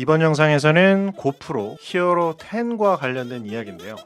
이번 영상에서는 고프로 히어로 10과 관련된 이야기인데요.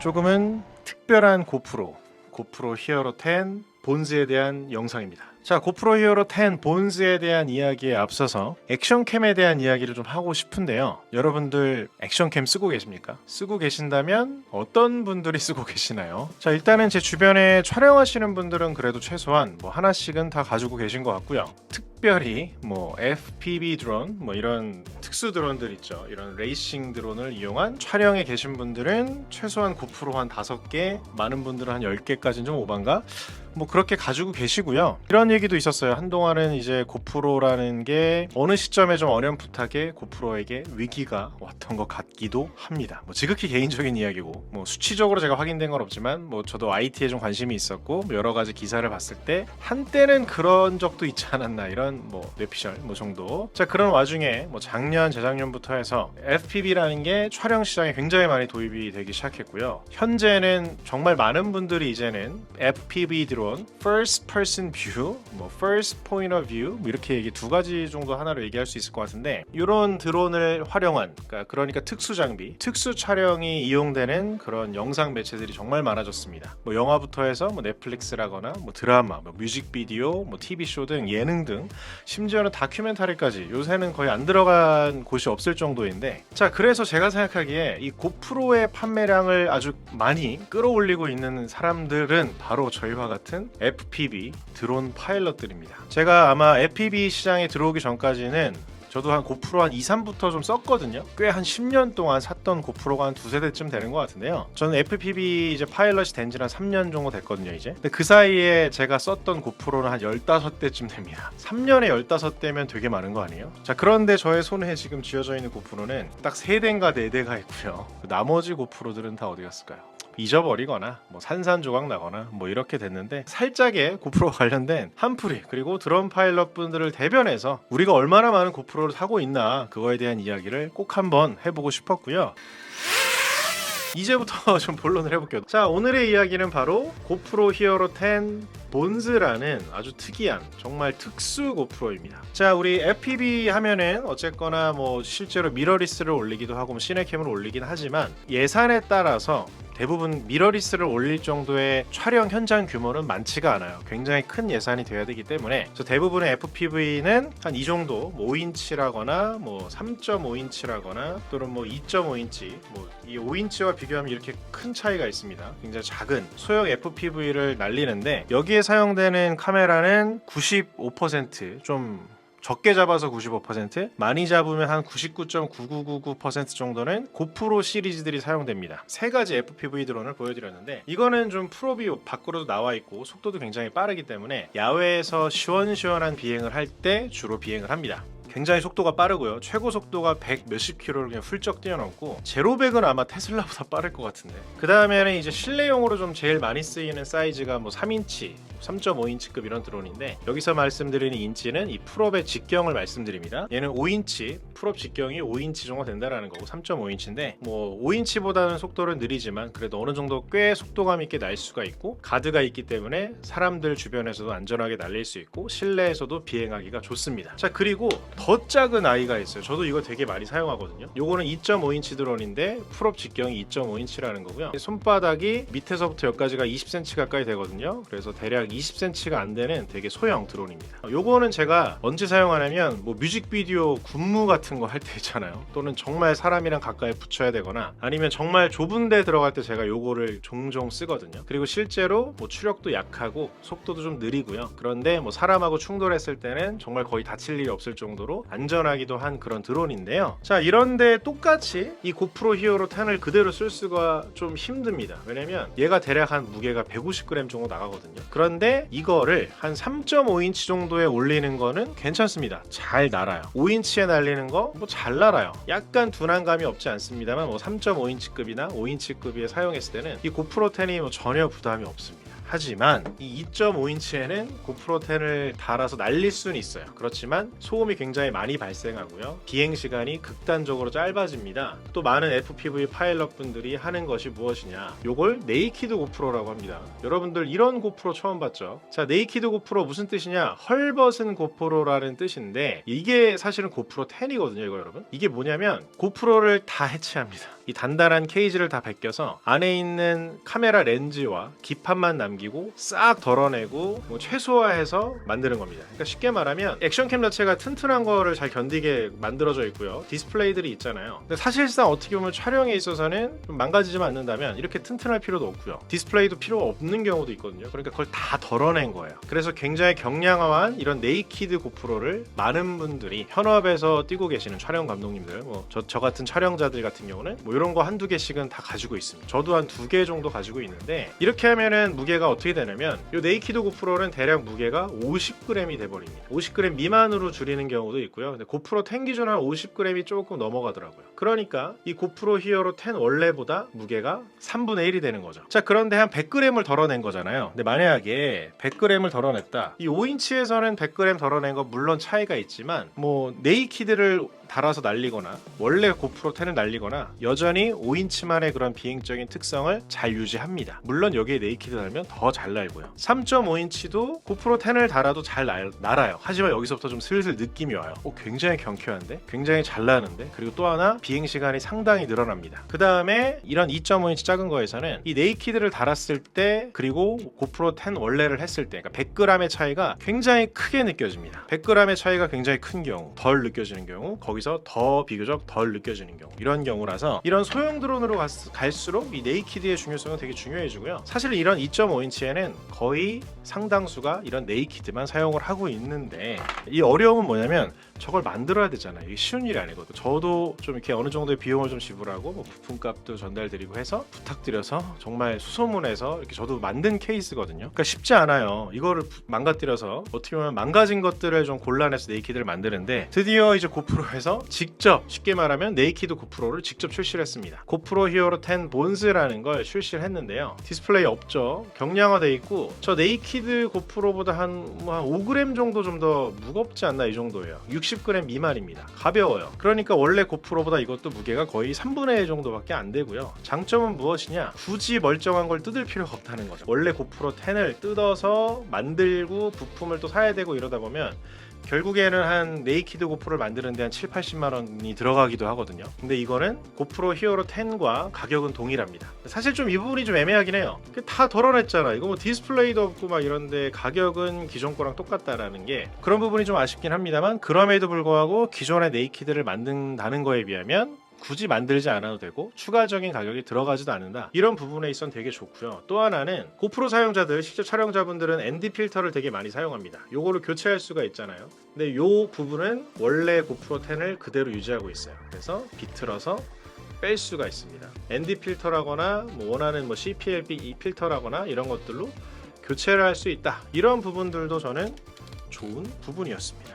조금은 특별한 고프로 고프로 히어로 10 본즈에 대한 영상입니다. 자, 고프로 히어로 10 본즈에 대한 이야기에 앞서서 액션캠에 대한 이야기를 좀 하고 싶은데요. 여러분들 액션캠 쓰고 계십니까? 쓰고 계신다면 어떤 분들이 쓰고 계시나요? 자, 일단은 제 주변에 촬영하시는 분들은 그래도 최소한 뭐 하나씩은 다 가지고 계신 것 같고요. 특별히 뭐 FPV 드론 뭐 이런 특수 드론들 있죠. 이런 레이싱 드론을 이용한 촬영에 계신 분들은 최소한 고프로 한 5개, 많은 분들은 한 10개까지는 좀 오반가? 뭐 그렇게 가지고 계시고요. 이런 얘기도 있었어요. 한동안은 이제 고프로라는 게 어느 시점에 좀 어렴풋하게 고프로에게 위기가 왔던 것 같기도 합니다. 뭐 지극히 개인적인 이야기고 뭐 수치적으로 제가 확인된 건 없지만 뭐 저도 IT에 좀 관심이 있었고 뭐 여러 가지 기사를 봤을 때 한때는 그런 적도 있지 않았나 이런 뭐 뇌피셜 뭐 정도. 자 그런 와중에 뭐 작년 재작년부터 해서 FPV라는 게 촬영 시장에 굉장히 많이 도입이 되기 시작했고요. 현재는 정말 많은 분들이 이제는 FPV 드론 First Person View, 뭐 First Point of View 뭐 이렇게 얘기 두 가지 정도 하나로 얘기할 수 있을 것 같은데 이런 드론을 활용한 그러니까, 그러니까 특수 장비, 특수 촬영이 이용되는 그런 영상 매체들이 정말 많아졌습니다. 뭐 영화부터 해서 뭐 넷플릭스라거나 뭐 드라마, 뭐 뮤직비디오, 뭐 TV 쇼 등 예능 등 심지어는 다큐멘터리까지 요새는 거의 안 들어간 곳이 없을 정도인데 자 그래서 제가 생각하기에 이 고프로의 판매량을 아주 많이 끌어올리고 있는 사람들은 바로 저희와 같은 FPV 드론 파일럿들입니다. 제가 아마 FPV 시장에 들어오기 전까지는 저도 한 고프로 한 2, 3부터 좀 썼거든요. 꽤 한 10년 동안 샀던 고프로가 한 두세 대쯤 되는 것 같은데요. 저는 FPV 이제 파일럿이 된 지는 한 3년 정도 됐거든요, 이제. 근데 그 사이에 제가 썼던 고프로는 한 15대쯤 됩니다. 3년에 15대면 되게 많은 거 아니에요? 자, 그런데 저의 손에 지금 쥐어져 있는 고프로는 딱 3대인가 4대가 있고요. 나머지 고프로들은 다 어디 갔을까요? 잊어버리거나 뭐 산산조각 나거나 뭐 이렇게 됐는데 살짝의 고프로 관련된 한풀이 그리고 드론 파일럿 분들을 대변해서 우리가 얼마나 많은 고프로를 사고 있나 그거에 대한 이야기를 꼭 한번 해보고 싶었고요. 이제부터 좀 본론을 해볼게요. 자 오늘의 이야기는 바로 고프로 히어로 10 본즈라는 아주 특이한 정말 특수 고프로입니다. 자 우리 FPV 하면은 어쨌거나 뭐 실제로 미러리스를 올리기도 하고 뭐 시네캠을 올리긴 하지만 예산에 따라서 대부분 미러리스를 올릴 정도의 촬영 현장 규모는 많지가 않아요. 굉장히 큰 예산이 돼야 되기 때문에 그래서 대부분의 FPV는 한 이 정도 뭐 5인치라거나 뭐 3.5인치라거나 또는 뭐 2.5인치 뭐 이 5인치와 비교하면 이렇게 큰 차이가 있습니다. 굉장히 작은 소형 FPV를 날리는데 여기에 사용되는 카메라는 95%좀 적게 잡아서 95%, 많이 잡으면 한 99.9999% 정도는 고프로 시리즈들이 사용됩니다. 세 가지 FPV 드론을 보여드렸는데 이거는 좀 프로비 밖으로도 나와 있고 속도도 굉장히 빠르기 때문에 야외에서 시원시원한 비행을 할 때 주로 비행을 합니다. 굉장히 속도가 빠르고요. 최고 속도가 100 몇십 킬로를 그냥 훌쩍 뛰어넘고 제로백은 아마 테슬라보다 빠를 것 같은데. 그 다음에는 이제 실내용으로 좀 제일 많이 쓰이는 사이즈가 뭐 3인치, 3.5인치급 이런 드론인데 여기서 말씀드리는 인치는 이 풀업의 직경을 말씀드립니다. 얘는 5인치, 풀업 직경이 5인치 정도 된다라는 거고 3.5인치인데 뭐 5인치보다는 속도는 느리지만 그래도 어느 정도 꽤 속도감 있게 날 수가 있고 가드가 있기 때문에 사람들 주변에서도 안전하게 날릴 수 있고 실내에서도 비행하기가 좋습니다. 자 그리고 더 작은 아이가 있어요. 저도 이거 되게 많이 사용하거든요. 요거는 2.5인치 드론인데 풀업 직경이 2.5인치라는 거고요. 손바닥이 밑에서부터 여기까지가 20cm 가까이 되거든요. 그래서 대략 20cm가 안 되는 되게 소형 드론입니다. 요거는 제가 언제 사용하냐면 뭐 뮤직비디오 군무 같은 거 할 때 있잖아요. 또는 정말 사람이랑 가까이 붙여야 되거나 아니면 정말 좁은 데 들어갈 때 제가 요거를 종종 쓰거든요. 그리고 실제로 뭐 추력도 약하고 속도도 좀 느리고요. 그런데 뭐 사람하고 충돌했을 때는 정말 거의 다칠 일이 없을 정도로 안전하기도 한 그런 드론인데요. 자, 이런데 똑같이 이 고프로 히어로 10을 그대로 쓸 수가 좀 힘듭니다. 왜냐면 얘가 대략 한 무게가 150g 정도 나가거든요. 그런데 이거를 한 3.5인치 정도에 올리는 거는 괜찮습니다. 잘 날아요. 5인치에 날리는 거 뭐 잘 날아요. 약간 둔한 감이 없지 않습니다만 뭐 3.5인치급이나 5인치급에 사용했을 때는 이 고프로 10이 뭐 전혀 부담이 없습니다. 하지만 이 2.5인치에는 고프로 10을 달아서 날릴 수는 있어요. 그렇지만 소음이 굉장히 많이 발생하고요. 비행 시간이 극단적으로 짧아집니다. 또 많은 FPV 파일럿 분들이 하는 것이 무엇이냐? 요걸 네이키드 고프로라고 합니다. 여러분들 이런 고프로 처음 봤죠? 자, 네이키드 고프로 무슨 뜻이냐? 헐벗은 고프로라는 뜻인데 이게 사실은 고프로 10이거든요, 이거 여러분. 이게 뭐냐면 고프로를 다 해체합니다. 이 단단한 케이지를 다 벗겨서 안에 있는 카메라 렌즈와 기판만 남기고 싹 덜어내고 뭐 최소화해서 만드는 겁니다. 그러니까 쉽게 말하면 액션캠 자체가 튼튼한 거를 잘 견디게 만들어져 있고요. 디스플레이들이 있잖아요. 근데 사실상 어떻게 보면 촬영에 있어서는 좀 망가지지만 않는다면 이렇게 튼튼할 필요도 없고요. 디스플레이도 필요가 없는 경우도 있거든요. 그러니까 그걸 다 덜어낸 거예요. 그래서 굉장히 경량화한 이런 네이키드 고프로를 많은 분들이 현업에서 뛰고 계시는 촬영 감독님들, 뭐 저 저 같은 촬영자들 같은 경우는 뭐 이런 거 한두 개씩은 다 가지고 있습니다. 저도 한 두 개 정도 가지고 있는데 이렇게 하면은 무게가 어떻게 되냐면 이 네이키드 고프로는 대략 무게가 50g이 돼 버립니다. 50g 미만으로 줄이는 경우도 있고요. 근데 고프로 10 기준 한 50g이 조금 넘어가더라고요. 그러니까 이 고프로 히어로 10 원래보다 무게가 3분의 1이 되는 거죠. 자, 그런데 한 100g을 덜어낸 거잖아요. 근데 만약에 100g을 덜어냈다. 이 5인치에서는 100g 덜어낸 거 물론 차이가 있지만 뭐 네이키드를 달아서 날리거나 원래 고프로 10을 날리거나 여전히 5인치만의 그런 비행적인 특성을 잘 유지합니다. 물론 여기에 네이키드 달면 더 잘 날고요. 3.5인치도 고프로 10을 달아도 잘 날, 날아요. 하지만 여기서부터 좀 슬슬 느낌이 와요. 어, 굉장히 경쾌한데? 굉장히 잘 나는데? 그리고 또 하나 비행 시간이 상당히 늘어납니다. 그 다음에 이런 2.5인치 작은 거에서는 이 네이키드를 달았을 때 그리고 고프로 10 원래를 했을 때 그러니까 100g의 차이가 굉장히 크게 느껴집니다. 100g의 차이가 굉장히 큰 경우, 덜 느껴지는 경우, 거기 서 더 비교적 덜 느껴지는 경우 이런 경우라서 이런 소형 드론으로 갔- 갈수록 이 네이키드의 중요성은 되게 중요해지고요. 사실 이런 2.5인치에는 거의 상당수가 이런 네이키드만 사용을 하고 있는데 이 어려움은 뭐냐면 저걸 만들어야 되잖아요. 이게 쉬운 일이 아니거든요. 저도 좀 이렇게 어느 정도의 비용을 좀 지불하고 뭐 부품값도 전달드리고 해서 부탁드려서 정말 수소문해서 이렇게 저도 만든 케이스거든요. 그러니까 쉽지 않아요. 이거를 부- 망가뜨려서 어떻게 보면 망가진 것들을 좀 골라내서 네이키드를 만드는데 드디어 이제 고프로에서 직접 쉽게 말하면 네이키드 고프로를 직접 출시를 했습니다. 고프로 히어로 10 본즈라는 걸 출시를 했는데요. 디스플레이 없죠. 경량화돼 있고 저 네이키드 고프로보다 한, 뭐한 5g 정도 좀 더 무겁지 않나 이 정도예요. 60g 미만입니다. 가벼워요. 그러니까 원래 고프로보다 이것도 무게가 거의 3분의 1 정도밖에 안 되고요. 장점은 무엇이냐? 굳이 멀쩡한 걸 뜯을 필요가 없다는 거죠. 원래 고프로 10을 뜯어서 만들고 부품을 또 사야 되고 이러다 보면 결국에는 한 네이키드 고프로를 만드는데 한 7, 80만 원이 들어가기도 하거든요. 근데 이거는 고프로 히어로 10과 가격은 동일합니다. 사실 좀 이 부분이 좀 애매하긴 해요. 그다 덜어냈잖아. 이거 뭐 디스플레이도 없고 막 이런데 가격은 기존 거랑 똑같다라는 게 그런 부분이 좀 아쉽긴 합니다만 그럼에도 불구하고 기존의 네이키드를 만든다는 거에 비하면 굳이 만들지 않아도 되고 추가적인 가격이 들어가지도 않는다. 이런 부분에 있어는 되게 좋고요. 또 하나는 고프로 사용자들 실제 촬영자분들은 ND 필터를 되게 많이 사용합니다. 요거를 교체할 수가 있잖아요. 근데 요 부분은 원래 고프로 10을 그대로 유지하고 있어요. 그래서 비틀어서 뺄 수가 있습니다. ND 필터라거나 뭐 원하는 뭐 CPLB 이 필터라거나 이런 것들로 교체를 할 수 있다. 이런 부분들도 저는 좋은 부분이었습니다.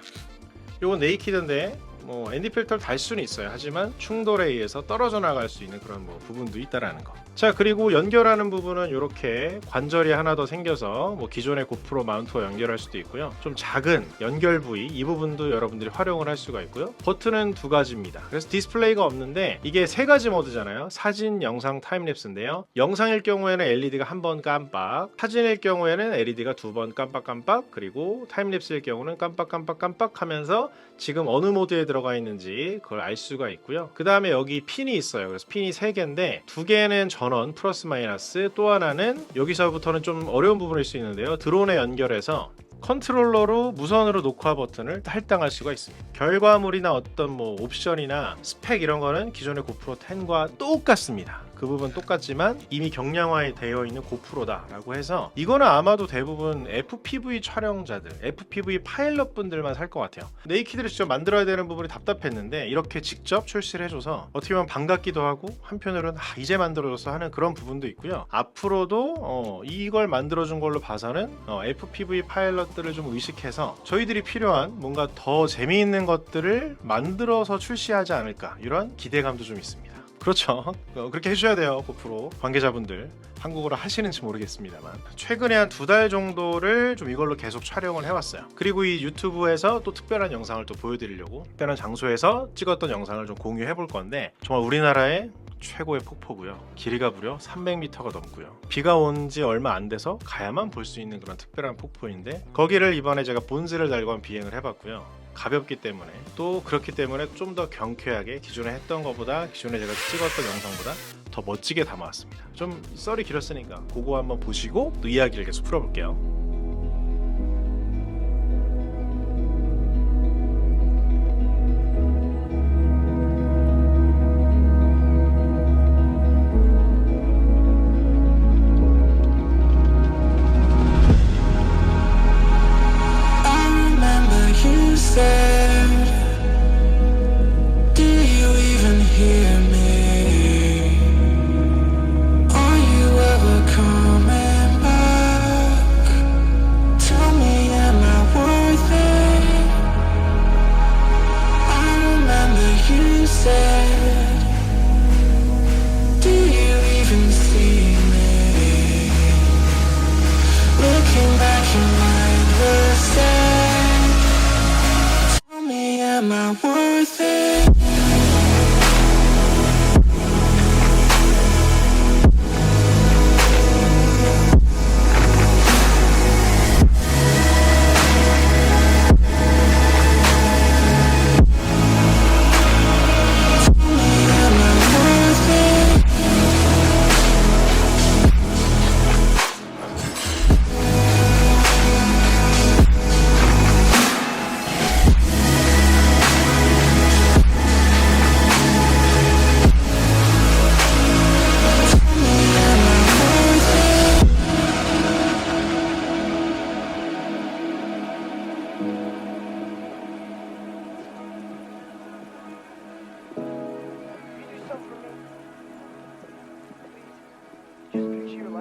요건 네이키드인데 뭐 ND 필터를 달 수는 있어요. 하지만 충돌에 의해서 떨어져 나갈 수 있는 그런 뭐 부분도 있다라는 거. 자 그리고 연결하는 부분은 이렇게 관절이 하나 더 생겨서 뭐 기존의 고프로 마운트와 연결할 수도 있고요. 좀 작은 연결 부위 이 부분도 여러분들이 활용을 할 수가 있고요. 버튼은 두 가지입니다. 그래서 디스플레이가 없는데 이게 세 가지 모드잖아요. 사진, 영상, 타임랩스인데요. 영상일 경우에는 LED가 한 번 깜빡, 사진일 경우에는 LED가 두 번 깜빡깜빡, 그리고 타임랩스일 경우는 깜빡깜빡깜빡 하면서 지금 어느 모드에 들어가 있는지 그걸 알 수가 있고요. 그 다음에 여기 핀이 있어요. 그래서 핀이 세 개인데 두 개는 전원 플러스 마이너스, 또 하나는 여기서부터는 좀 어려운 부분일 수 있는데요. 드론에 연결해서 컨트롤러로 무선으로 녹화 버튼을 할당할 수가 있습니다. 결과물이나 어떤 뭐 옵션이나 스펙 이런 거는 기존의 고프로 10과 똑같습니다. 그 부분 똑같지만 이미 경량화에 되어 있는 고프로다라고 해서 이거는 아마도 대부분 FPV 촬영자들, FPV 파일럿 분들만 살 것 같아요. 네이키드를 직접 만들어야 되는 부분이 답답했는데 이렇게 직접 출시를 해줘서 어떻게 보면 반갑기도 하고 한편으로는 아, 이제 만들어줘서 하는 그런 부분도 있고요. 앞으로도 어, 이걸 만들어준 걸로 봐서는 어, FPV 파일럿들을 좀 의식해서 저희들이 필요한 뭔가 더 재미있는 것들을 만들어서 출시하지 않을까 이런 기대감도 좀 있습니다. 그렇죠. 어, 그렇게 해줘야 돼요, 고프로 관계자분들. 한국어로 하시는지 모르겠습니다만 최근에 한 두 달 정도를 좀 이걸로 계속 촬영을 해왔어요. 그리고 이 유튜브에서 또 특별한 영상을 또 보여드리려고 특별한 장소에서 찍었던 영상을 좀 공유해 볼 건데 정말 우리나라의 최고의 폭포고요. 길이가 무려 300m가 넘고요. 비가 온 지 얼마 안 돼서 가야만 볼 수 있는 그런 특별한 폭포인데 거기를 이번에 제가 본즈를 달고 한 비행을 해봤고요. 가볍기 때문에 또 그렇기 때문에 좀 더 경쾌하게 기존에 했던 것보다 기존에 제가 찍었던 영상보다 더 멋지게 담아왔습니다. 좀 썰이 길었으니까 그거 한번 보시고 또 이야기를 계속 풀어볼게요.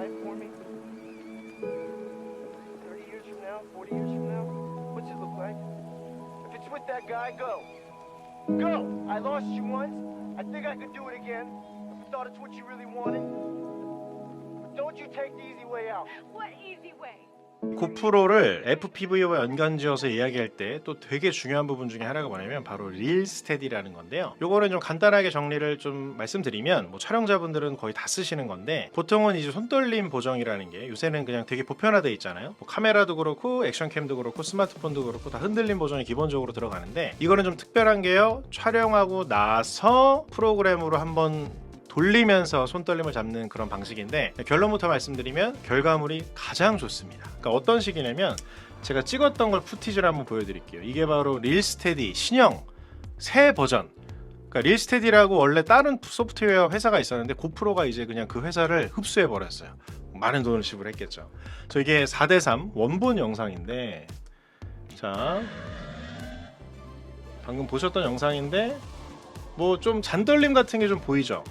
Life for me. 30 years from now, 40 years from now, what's it look like? If it's with that guy, go. Go! I lost you once. I think I could do it again. If I thought it's what you really wanted. But don't you take the easy way out. What easy way? 고프로를 FPV와 연관지어서 이야기할 때 또 되게 중요한 부분 중에 하나가 뭐냐면 바로 릴 스테디라는 건데요. 요거는 좀 간단하게 정리를 좀 말씀드리면 뭐 촬영자분들은 거의 다 쓰시는 건데 보통은 이제 손떨림 보정이라는 게 요새는 그냥 되게 보편화돼 있잖아요. 뭐 카메라도 그렇고 액션캠도 그렇고 스마트폰도 그렇고 다 흔들림 보정이 기본적으로 들어가는데 이거는 좀 특별한 게요. 촬영하고 나서 프로그램으로 한번 돌리면서 손떨림을 잡는 그런 방식인데 결론부터 말씀드리면 결과물이 가장 좋습니다. 그러니까 어떤 식이냐면 제가 찍었던 걸 푸티지를 한번 보여드릴게요. 이게 바로 릴스테디 신형 새 버전. 그러니까 릴스테디라고 원래 다른 소프트웨어 회사가 있었는데 고프로가 이제 그냥 그 회사를 흡수해 버렸어요. 많은 돈을 지불했겠죠. 저 이게 4대3 원본 영상인데 자 방금 보셨던 영상인데 뭐 좀 잔떨림 같은 게 좀 보이죠.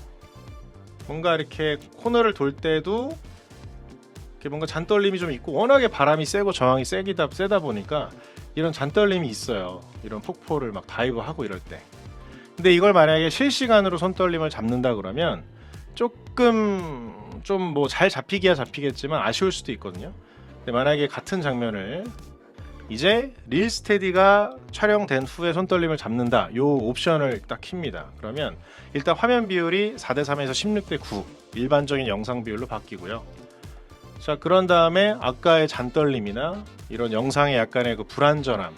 뭔가 이렇게 코너를 돌 때도 이렇게 뭔가 잔떨림이 좀 있고 워낙에 바람이 세고 저항이 세기다 세다 보니까 이런 잔떨림이 있어요. 이런 폭포를 막 다이브 하고 이럴 때. 근데 이걸 만약에 실시간으로 손떨림을 잡는다 그러면 조금 좀 뭐 잘 잡히기야 잡히겠지만 아쉬울 수도 있거든요. 근데 만약에 같은 장면을 이제 릴 스테디가 촬영된 후에 손떨림을 잡는다. 요 옵션을 딱 킵니다. 그러면 일단 화면 비율이 4대 3에서 16대 9 일반적인 영상 비율로 바뀌고요. 자, 그런 다음에 아까의 잔떨림이나 이런 영상의 약간의 그 불안전함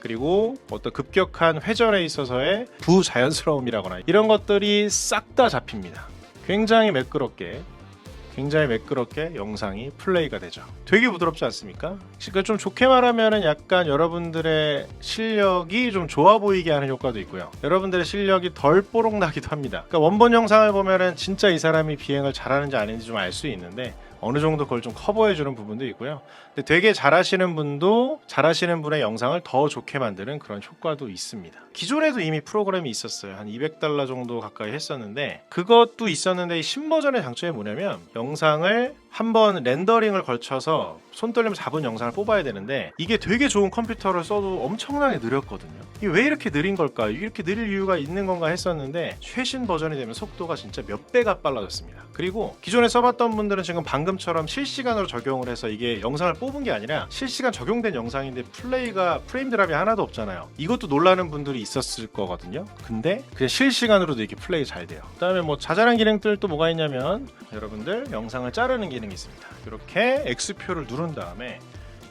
그리고 어떤 급격한 회전에 있어서의 부자연스러움이라거나 이런 것들이 싹 다 잡힙니다. 굉장히 매끄럽게 굉장히 매끄럽게 영상이 플레이가 되죠. 되게 부드럽지 않습니까? 그러니까 좀 좋게 말하면은 약간 여러분들의 실력이 좀 좋아 보이게 하는 효과도 있고요. 여러분들의 실력이 덜 뽀록나기도 합니다. 그러니까 원본 영상을 보면은 진짜 이 사람이 비행을 잘하는지 아닌지 좀 알 수 있는데 어느 정도 그걸 좀 커버해 주는 부분도 있고요. 근데 되게 잘하시는 분도 잘하시는 분의 영상을 더 좋게 만드는 그런 효과도 있습니다. 기존에도 이미 프로그램이 있었어요. 한 200달러 정도 가까이 했었는데 그것도 있었는데 이 신버전의 장점이 뭐냐면 영상을 한번 렌더링을 걸쳐서 손떨림 잡은 영상을 뽑아야 되는데 이게 되게 좋은 컴퓨터를 써도 엄청나게 느렸거든요. 이게 왜 이렇게 느린 걸까? 이렇게 느릴 이유가 있는 건가 했었는데 최신 버전이 되면 속도가 진짜 몇 배가 빨라졌습니다. 그리고 기존에 써봤던 분들은 지금 방금처럼 실시간으로 적용을 해서 이게 영상을 뽑은 게 아니라 실시간 적용된 영상인데 플레이가 프레임 드랍이 하나도 없잖아요. 이것도 놀라는 분들이 있었을 거거든요. 근데 그냥 실시간으로도 이렇게 플레이 잘 돼요. 그다음에 뭐 자잘한 기능들 또 뭐가 있냐면 여러분들 영상을 자르는 기능이 있습니다. 이렇게 X표를 누른 다음에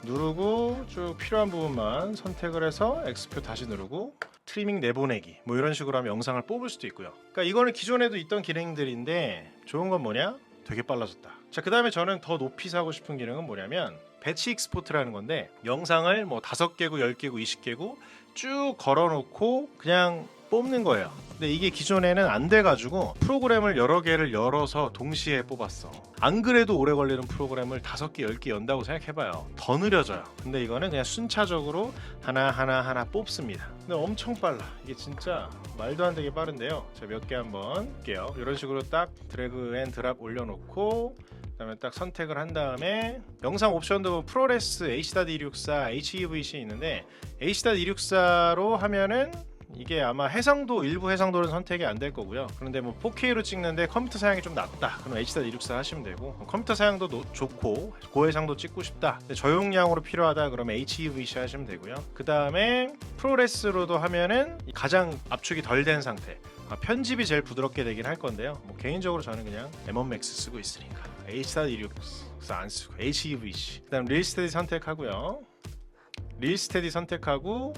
누르고 쭉 필요한 부분만 선택을 해서 X표 다시 누르고 트리밍 내보내기 뭐 이런 식으로 하면 영상을 뽑을 수도 있고요. 그러니까 이거는 기존에도 있던 기능들인데 좋은 건 뭐냐? 되게 빨라졌다. 자, 그 다음에 저는 더 높이 사고 싶은 기능은 뭐냐면 배치 익스포트라는 건데 영상을 뭐 다섯 개고 열 개고 이십 개고 쭉 걸어놓고 그냥 뽑는 거예요. 근데 이게 기존에는 안 돼가지고 프로그램을 여러 개를 열어서 동시에 뽑았어. 안 그래도 오래 걸리는 프로그램을 다섯 개, 열 개 연다고 생각해봐요. 더 느려져요. 근데 이거는 그냥 순차적으로 하나 하나 하나 뽑습니다. 근데 엄청 빨라. 이게 진짜 말도 안 되게 빠른데요. 제가 몇 개 한번 볼게요. 이런 식으로 딱 드래그 앤 드랍 올려놓고 그다음에 딱 선택을 한 다음에 영상 옵션도 프로레스 H.264, HEVC 있는데 H.264로 하면은 이게 아마 해상도 일부 해상도는 선택이 안 될 거고요. 그런데 뭐 4K로 찍는데 컴퓨터 사양이 좀 낮다. 그럼 H.264 하시면 되고 컴퓨터 사양도 노- 좋고 고해상도 찍고 싶다. 저용량으로 필요하다. 그러면 HEVC 하시면 되고요. 그 다음에 프로레스로도 하면은 가장 압축이 덜 된 상태. 아, 편집이 제일 부드럽게 되긴 할 건데요. 뭐 개인적으로 저는 그냥 M1 Max 쓰고 있으니까 H.264 안 쓰고 HEVC. 그다음 릴스테디 선택하고요. 릴스테디 선택하고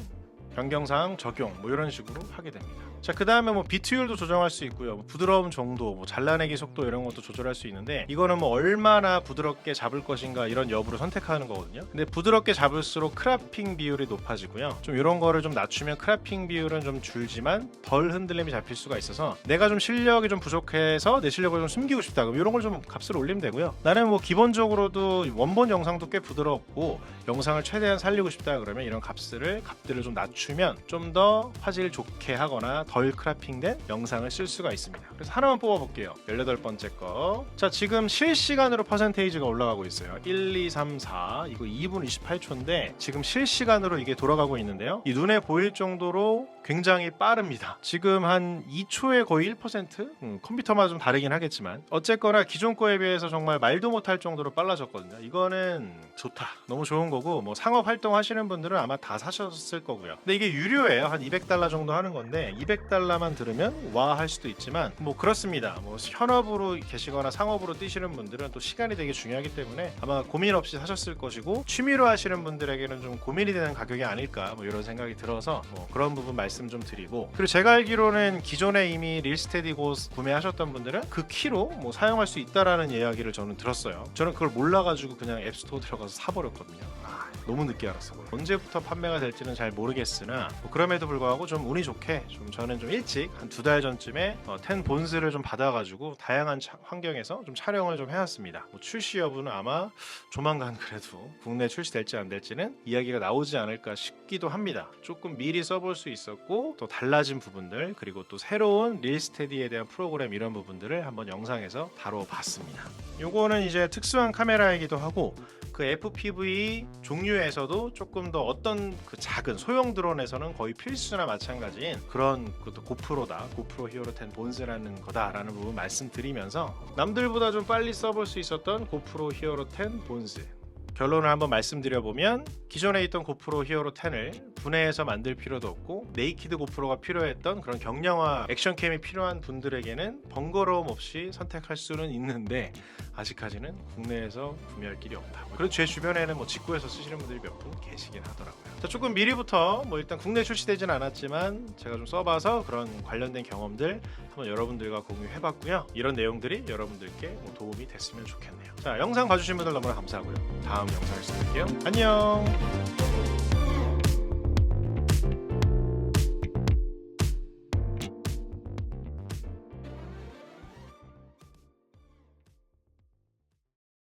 변경사항 적용 뭐 이런 식으로 하게 됩니다. 자, 그 다음에 뭐 비트율도 조정할 수 있고요. 뭐 부드러움 정도, 뭐 잘라내기 속도 이런 것도 조절할 수 있는데 이거는 뭐 얼마나 부드럽게 잡을 것인가 이런 여부를 선택하는 거거든요. 근데 부드럽게 잡을수록 크라핑 비율이 높아지고요. 좀 이런 거를 좀 낮추면 크라핑 비율은 좀 줄지만 덜 흔들림이 잡힐 수가 있어서 내가 좀 실력이 좀 부족해서 내 실력을 좀 숨기고 싶다. 그럼 이런 걸 좀 값을 올리면 되고요. 나는 뭐 기본적으로도 원본 영상도 꽤 부드럽고 영상을 최대한 살리고 싶다 그러면 이런 값들을 값들을 좀 낮추면 좀 더 화질 좋게 하거나 덜 크라핑된 영상을 쓸 수가 있습니다. 그래서 하나만 뽑아볼게요. 18번째 거. 자, 지금 실시간으로 퍼센테이지가 올라가고 있어요. 1, 2, 3, 4. 이거 2분 28초인데 지금 실시간으로 이게 돌아가고 있는데요. 이 눈에 보일 정도로 굉장히 빠릅니다. 지금 한 2초에 거의 1%? 음, 컴퓨터마다 좀 다르긴 하겠지만 어쨌거나 기존 거에 비해서 정말 말도 못할 정도로 빨라졌거든요. 이거는 좋다. 너무 좋은 거고 뭐 상업 활동 하시는 분들은 아마 다 사셨을 거고요. 근데 이게 유료예요. 한 200달러 정도 하는 건데 200 달러만 들으면 와 할 수도 있지만 뭐 그렇습니다. 뭐 현업으로 계시거나 상업으로 뛰시는 분들은 또 시간이 되게 중요하기 때문에 아마 고민 없이 사셨을 것이고 취미로 하시는 분들에게는 좀 고민이 되는 가격이 아닐까 뭐 이런 생각이 들어서 뭐 그런 부분 말씀 좀 드리고 그리고 제가 알기로는 기존에 이미 릴스테디고 구매하셨던 분들은 그 키로 뭐 사용할 수 있다라는 이야기를 저는 들었어요. 저는 그걸 몰라가지고 그냥 앱스토어 들어가서 사버렸거든요. 아, 너무 늦게 알았어요. 언제부터 판매가 될지는 잘 모르겠으나 뭐 그럼에도 불구하고 좀 운이 좋게 좀 저는 좀 일찍 한 두 달 전쯤에 어, 텐 본스를 좀 받아가지고 다양한 차- 환경에서 좀 촬영을 좀 해왔습니다. 뭐 출시 여부는 아마 조만간 그래도 국내 출시될지 안 될지는 이야기가 나오지 않을까 싶기도 합니다. 조금 미리 써볼 수 있었고 또 달라진 부분들 그리고 또 새로운 릴스테디에 대한 프로그램 이런 부분들을 한번 영상에서 다뤄봤습니다. 요거는 이제 특수한 카메라이기도 하고 그 FPV 종류에서도 조금 더 어떤 그 작은 소형 드론에서는 거의 필수나 마찬가지인 그런 그것도 고프로다 고프로 히어로 10 본즈라는 거다라는 부분 말씀드리면서 남들보다 좀 빨리 써볼 수 있었던 고프로 히어로 10 본즈. 결론을 한번 말씀드려보면 기존에 있던 고프로 히어로 10을 분해해서 만들 필요도 없고 네이키드 고프로가 필요했던 그런 경량화 액션캠이 필요한 분들에게는 번거로움 없이 선택할 수는 있는데 아직까지는 국내에서 구매할 길이 없다. 그리고 제 주변에는 뭐 직구해서 쓰시는 분들이 몇 분 계시긴 하더라고요. 자, 조금 미리부터 뭐 일단 국내 출시되지는 않았지만 제가 좀 써봐서 그런 관련된 경험들 한번 여러분들과 공유해봤고요. 이런 내용들이 여러분들께 뭐 도움이 됐으면 좋겠네요. 자, 영상 봐주신 분들 너무나 감사하고요. 다음 영상에서 뵐게요. 안녕.